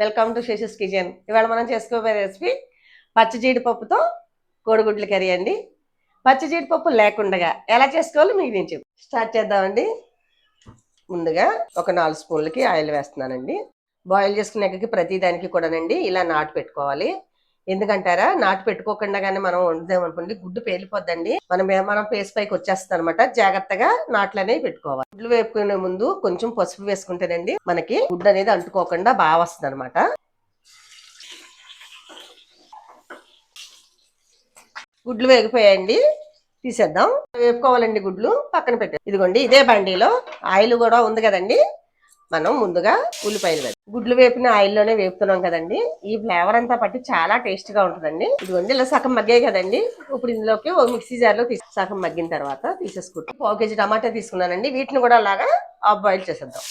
Welcome to Seshas kitchen ఇవాళ మనం చేసుకోబోయే రెసిపీ పచ్చి జీడిపప్పుతో కోడిగుడ్ల కర్రీ అండి. పచ్చి జీడిపప్పు లేకుండా ఎలా చేసుకోవాలో మీకు నేను చెప్పు. స్టార్ట్ చేద్దామండి. ముందుగా ఒక నాలుగు స్పూన్లకి ఆయిల్ వేస్తున్నానండి. బాయిల్ చేసుకునే ప్రతి దానికి కూడానండి ఇలా నాటు పెట్టుకోవాలి. ఎందుకంటారా? నాటు పెట్టుకోకుండా కానీ మనం వండుదామనుకోండి గుడ్డు పేలిపోద్దండి. మనం మనం పేస్ పైకి వచ్చేస్తుంది అనమాట జాగ్రత్తగా నాట్లు అనేవి పెట్టుకోవాలి. గుడ్లు వేపుకునే ముందు కొంచెం పసుపు వేసుకుంటేనండి మనకి గుడ్డు అనేది అంటుకోకుండా బాగా వస్తుంది అనమాట గుడ్లు వేగిపోయాయండి. తీసేద్దాం. వేపుకోవాలండి గుడ్లు. పక్కన పెట్టాం. ఇదిగోండి ఇదే బండిలో ఆయిల్ కూడా ఉంది కదండి. మనం ముందుగా ఉల్లిపాయలు వేద్దాం. గుడ్లు వేపిన ఆయిల్లోనే వేపుతున్నాం కదండి. ఈ ఫ్లేవర్ అంతా పట్టి చాలా టేస్ట్గా ఉంటుందండి. ఇదిగోండి ఇలా సగం మగ్గాయి కదండి. ఇప్పుడు ఇందులోకి ఓ మిక్సీ జార్లో తీసి సగం మగ్గిన తర్వాత తీసేసుకుంటాం. పావు కేజీ టమాటా తీసుకున్నానండి. వీటిని కూడా అలాగా ఆఫ్ బాయిల్ చేసేద్దాం.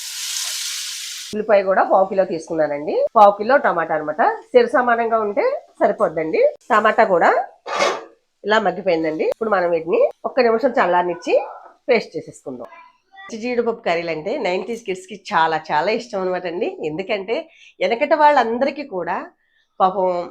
ఉల్లిపాయ కూడా పావు కిలో తీసుకున్నానండి. పావు కిలో టమాటా అనమాట సిరు సమానంగా ఉంటే సరిపోద్దండి. టమాటా కూడా ఇలా మగ్గిపోయిందండి. ఇప్పుడు మనం వీటిని ఒక్క నిమిషం చల్లారనిచ్చి పేస్ట్ చేసేసుకుందాం. జీడిపప్పు కర్రీలు అంటే నైంటీస్ కిడ్స్కి చాలా చాలా ఇష్టం అనమాట అండి. ఎందుకంటే వెనకట వాళ్ళందరికీ కూడా పాపం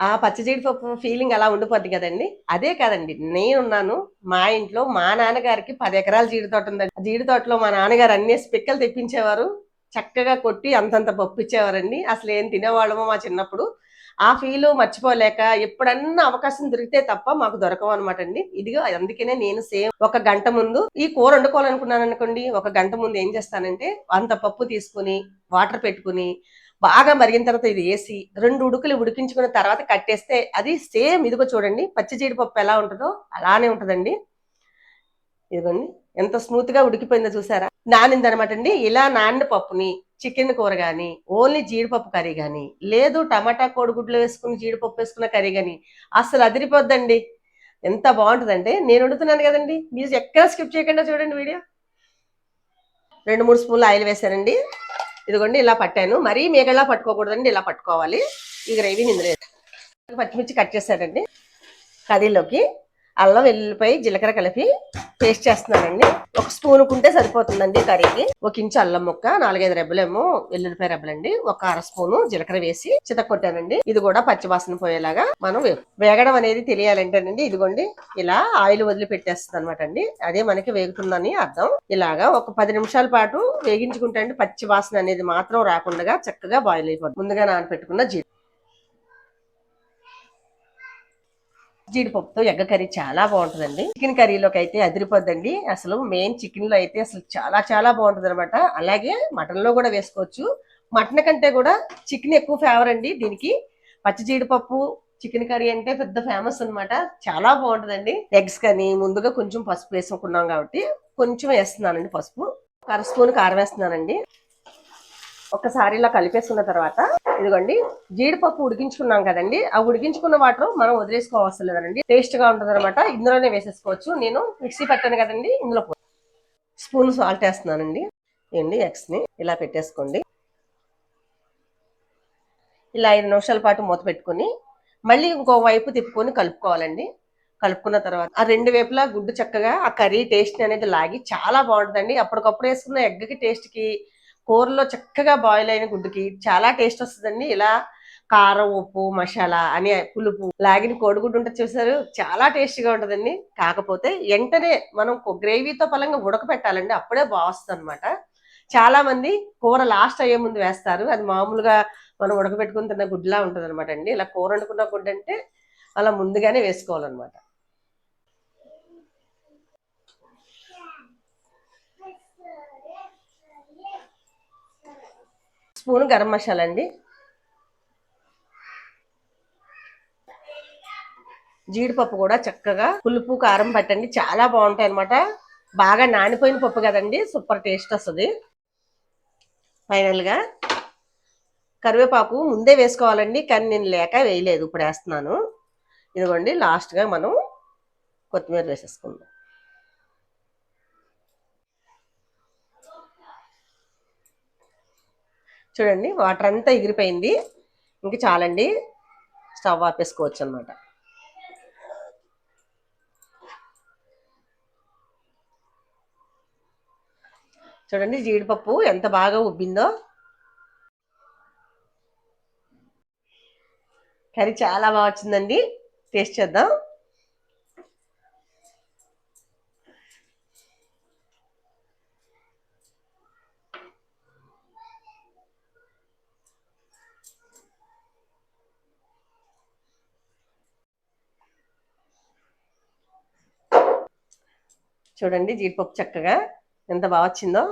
ఆ పచ్చి జీడిపప్పు ఫీలింగ్ అలా ఉండిపోద్ది కదండి. అదే కాదండి నేనున్నాను మా ఇంట్లో మా నాన్నగారికి పది ఎకరాల జీడి తోట ఉందండి. జీడి తోటలో మా నాన్నగారు అన్ని స్పిక్కలు తెప్పించేవారు. చక్కగా కొట్టి అంతంత పప్పు ఇచ్చేవారండి అసలు ఏం తినేవాళ్ళమో మా చిన్నప్పుడు. ఆ ఫీల్ మర్చిపోలేక ఎప్పుడన్నా అవకాశం దొరికితే తప్ప మాకు దొరకవు అనమాట అండి ఇదిగో అందుకనే నేను సేమ్ ఒక గంట ముందు ఈ కూర వండుకోవాలనుకున్నాను అనుకోండి ఒక గంట ముందు ఏం చేస్తానంటే అంత పప్పు తీసుకుని వాటర్ పెట్టుకుని బాగా మరిగిన తర్వాత ఇది వేసి రెండు ఉడుకులు ఉడికించుకున్న తర్వాత కట్టేస్తే అది సేమ్ ఇదిగో చూడండి పచ్చి జీడిపప్పు ఎలా ఉంటుందో అలానే ఉంటుందండి. ఇదిగోండి. ఎంత స్మూత్గా ఉడికిపోయిందో చూసారా? నానిందనమాట అండి. ఇలా నానిన పప్పుని చికెన్ కూర కానీ ఓన్లీ జీడిపప్పు కర్రీ కానీ లేదు టమాటా కోడిగుడ్లు వేసుకుని జీడిపప్పు వేసుకున్న కర్రీ కానీ అసలు అదిరిపోద్దండి. ఎంత బాగుంటుందంటే నేను వండుతున్నాను కదండి. మీరు ఎక్కడ స్కిప్ చేయకుండా చూడండి వీడియో. రెండు మూడు స్పూన్లు ఆయిల్ వేసానండి ఇదిగోండి ఇలా పట్టాను. మరీ మేగలా పట్టుకోకూడదండి. ఇలా పట్టుకోవాలి. ఈ గ్రేవీని ఇందులో పచ్చిమిర్చి కట్ చేశానండి కర్రీలోకి అల్లం వెల్లుల్లిపై జీలకర్ర కలిపి పేస్ట్ చేస్తున్నానండి. ఒక స్పూన్ కుంటే సరిపోతుందండి కర్రీకి. ఒక ఇంచు అల్లం ముక్క నాలుగైదు రెబ్బలేమో వెల్లుల్లిపాయ రెబ్బలండి. ఒక అర స్పూను జీలకర్ర వేసి చితకొట్టానండి ఇది కూడా పచ్చివాసన పోయేలాగా మనం వేగడం అనేది తెలియాలంటేనండి. ఇదిగోండి ఇలా ఆయిల్ వదిలి పెట్టేస్తుంది అనమాట అండి అదే మనకి వేగుతుందని అర్థం. ఇలాగా ఒక పది నిమిషాల పాటు వేగించుకుంటే అండి పచ్చి వాసన అనేది మాత్రం రాకుండా చక్కగా బాయిల్ అయిపోతుంది ముందుగా నానపెట్టుకున్న జీ జీడిపప్పుతో ఎగ్గ కర్రీ చాలా బాగుంటుందండి. చికెన్ కర్రీలోకి అయితే అదిరిపోద్దండి. అసలు మెయిన్ చికెన్లో అయితే అసలు చాలా చాలా బాగుంటుంది అనమాట అలాగే మటన్లో కూడా వేసుకోవచ్చు. మటన్ కంటే కూడా చికెన్ ఎక్కువ ఫేవర్ అండి. దీనికి పచ్చి జీడిపప్పు చికెన్ కర్రీ అంటే పెద్ద ఫేమస్ అన్నమాట. చాలా బాగుంటుందండి. ఎగ్స్ కానీ ముందుగా కొంచెం పసుపు వేసుకున్నాం కాబట్టి కొంచెం వేస్తున్నానండి పసుపు. అర స్పూన్ కారం వేస్తున్నానండి. ఒకసారి ఇలా కలిపేసుకున్న తర్వాత ఇదిగోండి జీడిపప్పు ఉడికించుకున్నాం కదండి. ఆ ఉడికించుకున్న వాటర్ మనం వదిలేసుకోవాల్సిన లేదండి టేస్ట్గా ఉంటుంది అనమాట ఇందులోనే వేసేసుకోవచ్చు. నేను మిక్సీ పెట్టాను కదండి. ఇందులో స్పూన్ సాల్ట్ వేస్తున్నానండి. ఏంటి ఎగ్స్ని ఇలా పెట్టేసుకోండి. ఇలా ఐదు నిమిషాల పాటు మూత పెట్టుకొని మళ్ళీ ఇంకో వైపు తిప్పుకొని కలుపుకోవాలండి. కలుపుకున్న తర్వాత ఆ రెండు వైపులా గుడ్డు చక్కగా ఆ కర్రీ టేస్ట్ అనేది లాగి చాలా బాగుంటుందండి. అప్పటికప్పుడు వేసుకున్న ఎగ్కి టేస్ట్కి కూరలో చక్కగా బాయిల్ అయిన గుడ్డుకి చాలా టేస్ట్ వస్తుందండి. ఇలా కారం ఉప్పు మసాలా అని పులుపు లాగిన కోడిగుడ్డు ఉంటుంది చూసారు. చాలా టేస్టీగా ఉంటుందండి. కాకపోతే వెంటనే మనం గ్రేవీతో పలంగా ఉడకపెట్టాలండి. అప్పుడే బాగుస్తుంది అనమాట చాలా మంది కూర లాస్ట్ అయ్యే ముందు వేస్తారు. అది మామూలుగా మనం ఉడకబెట్టుకుని తిన్న గుడ్లా ఉంటుంది అనమాట అండి. ఇలా కూర వండుకున్న గుడ్డు అంటే అలా ముందుగానే వేసుకోవాలన్నమాట. స్పూన్ గరం మసాలా అండి. జీడిపప్పు కూడా చక్కగా పులుపు కారం పట్టండి. చాలా బాగుంటాయి అనమాట బాగా నానిపోయిన పప్పు కదండి. సూపర్ టేస్ట్ వస్తుంది. ఫైనల్గా కరివేపాకు ముందే వేసుకోవాలండి. కానీ నేను లేక వేయలేదు. ఇప్పుడు వేస్తున్నాను. ఇదిగోండి లాస్ట్గా మనం కొత్తిమీర వేసేసుకుందాం. చూడండి వాటర్ అంతా ఎగిరిపోయింది. ఇంక చాలండి స్టవ్ ఆపేసుకోవచ్చు అనమాట చూడండి జీడిపప్పు ఎంత బాగా ఉబ్బిందో. కర్రీ చాలా బాగా వచ్చిందండి. టేస్ట్ చేద్దాం. చూడండి జీడిపప్పు చక్కగా ఎంత బాగా వచ్చిందో.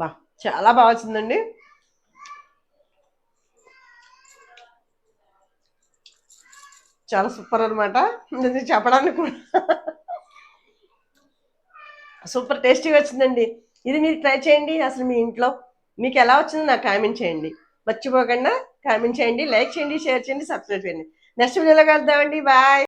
బా చాలా బాగా వచ్చిందండి. చాలా సూపర్ అనమాట ఇది చెప్పడానికి కూడా. సూపర్ టేస్టీగా వచ్చిందండి. ఇది మీరు ట్రై చేయండి అసలు మీ ఇంట్లో. మీకు ఎలా వచ్చిందో నాకు కామెంట్ చేయండి. మర్చిపోకుండా కామెంట్ చేయండి లైక్ చేయండి షేర్ చేయండి సబ్స్క్రైబ్ చేయండి. నెక్స్ట్ వీడియోలో కలుద్దామండి. బాయ్.